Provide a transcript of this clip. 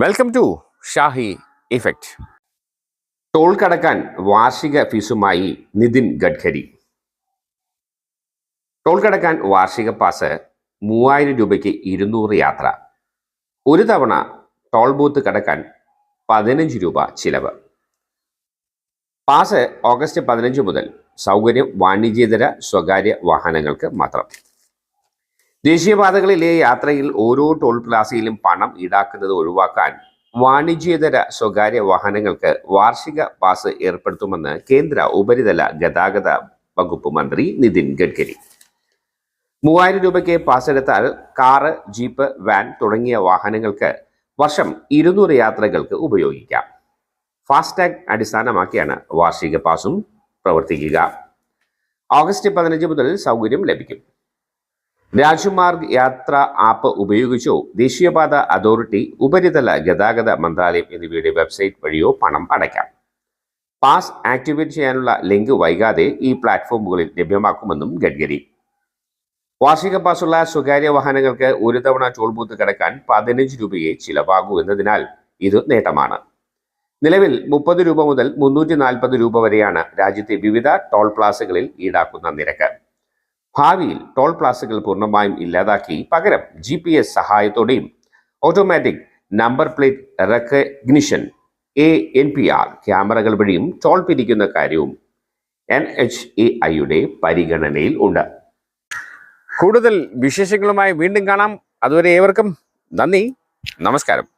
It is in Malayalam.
Welcome to Shahi effect toll കടക്കാൻ വാർഷിക ഫീസുമായി നിതിൻ ഗഡ്കരി. ടോൾ കടക്കാൻ വാർഷിക പാസ് മൂവായിരം രൂപയ്ക്ക് ഇരുന്നൂറ് യാത്ര. ഒരു തവണ ടോൾ ബൂത്ത് കടക്കാൻ പതിനഞ്ച് രൂപ ചിലവ്. പാസ് ഓഗസ്റ്റ് പതിനഞ്ച് മുതൽ സൗകര്യം വാണിജ്യേതര സ്വകാര്യ വാഹനങ്ങൾക്ക് മാത്രം. ദേശീയപാതകളിലെ യാത്രയിൽ ഓരോ ടോൾ പ്ലാസയിലും പണം ഈടാക്കുന്നത് ഒഴിവാക്കാൻ വാണിജ്യേതര സ്വകാര്യ വാഹനങ്ങൾക്ക് വാർഷിക പാസ് ഏർപ്പെടുത്തുമെന്ന് കേന്ദ്ര ഉപരിതല ഗതാഗത വകുപ്പ് മന്ത്രി നിതിൻ ഗഡ്കരി. മൂവായിരം രൂപയ്ക്ക് പാസ് എടുത്താൽ കാറ് ജീപ്പ് വാൻ തുടങ്ങിയ വാഹനങ്ങൾക്ക് വർഷം ഇരുന്നൂറ് യാത്രകൾക്ക് ഉപയോഗിക്കാം. ഫാസ്ടാഗ് അടിസ്ഥാനമാക്കിയാണ് വാർഷിക പാസും പ്രവർത്തിക്കുക. ഓഗസ്റ്റ് പതിനഞ്ച് മുതൽ സൗകര്യം ലഭിക്കും. രാജ്മാർഗ് യാത്ര ആപ്പ് ഉപയോഗിച്ചോ ദേശീയപാത അതോറിറ്റി ഉപരിതല ഗതാഗത മന്ത്രാലയം എന്നിവയുടെ വെബ്സൈറ്റ് വഴിയോ പണം അടയ്ക്കാം. പാസ് ആക്ടിവേറ്റ് ചെയ്യാനുള്ള ലിങ്ക് വൈകാതെ ഈ പ്ലാറ്റ്ഫോമുകളിൽ ലഭ്യമാക്കുമെന്നും ഗഡ്കരി. വാർഷിക പാസുള്ള സ്വകാര്യ വാഹനങ്ങൾക്ക് ഒരു തവണ ടോൾ ബൂത്ത് കടക്കാൻ പതിനഞ്ച് രൂപയെ ചിലവാകൂ എന്നതിനാൽ ഇത് നേട്ടമാണ്. നിലവിൽ മുപ്പത് രൂപ മുതൽ മുന്നൂറ്റി നാൽപ്പത് രൂപ വരെയാണ് രാജ്യത്തെ വിവിധ ടോൾ പ്ലാസകളിൽ ഈടാക്കുന്ന നിരക്ക്. ഭാവിയിൽ ടോൾ പ്ലാസകൾ പൂർണമായും ഇല്ലാതാക്കി പകരം G P S സഹായത്തോടെയും automatic number plate recognition A N P R ക്യാമറകൾ വഴിയും ടോൾ പിരിക്കുന്ന കാര്യവും എൻ എച്ച് എ ഐയുടെ പരിഗണനയിൽ ഉണ്ട്. കൂടുതൽ വിശേഷങ്ങളുമായി വീണ്ടും കാണാം. അതുവരെ ഏവർക്കും നന്ദി. നമസ്കാരം.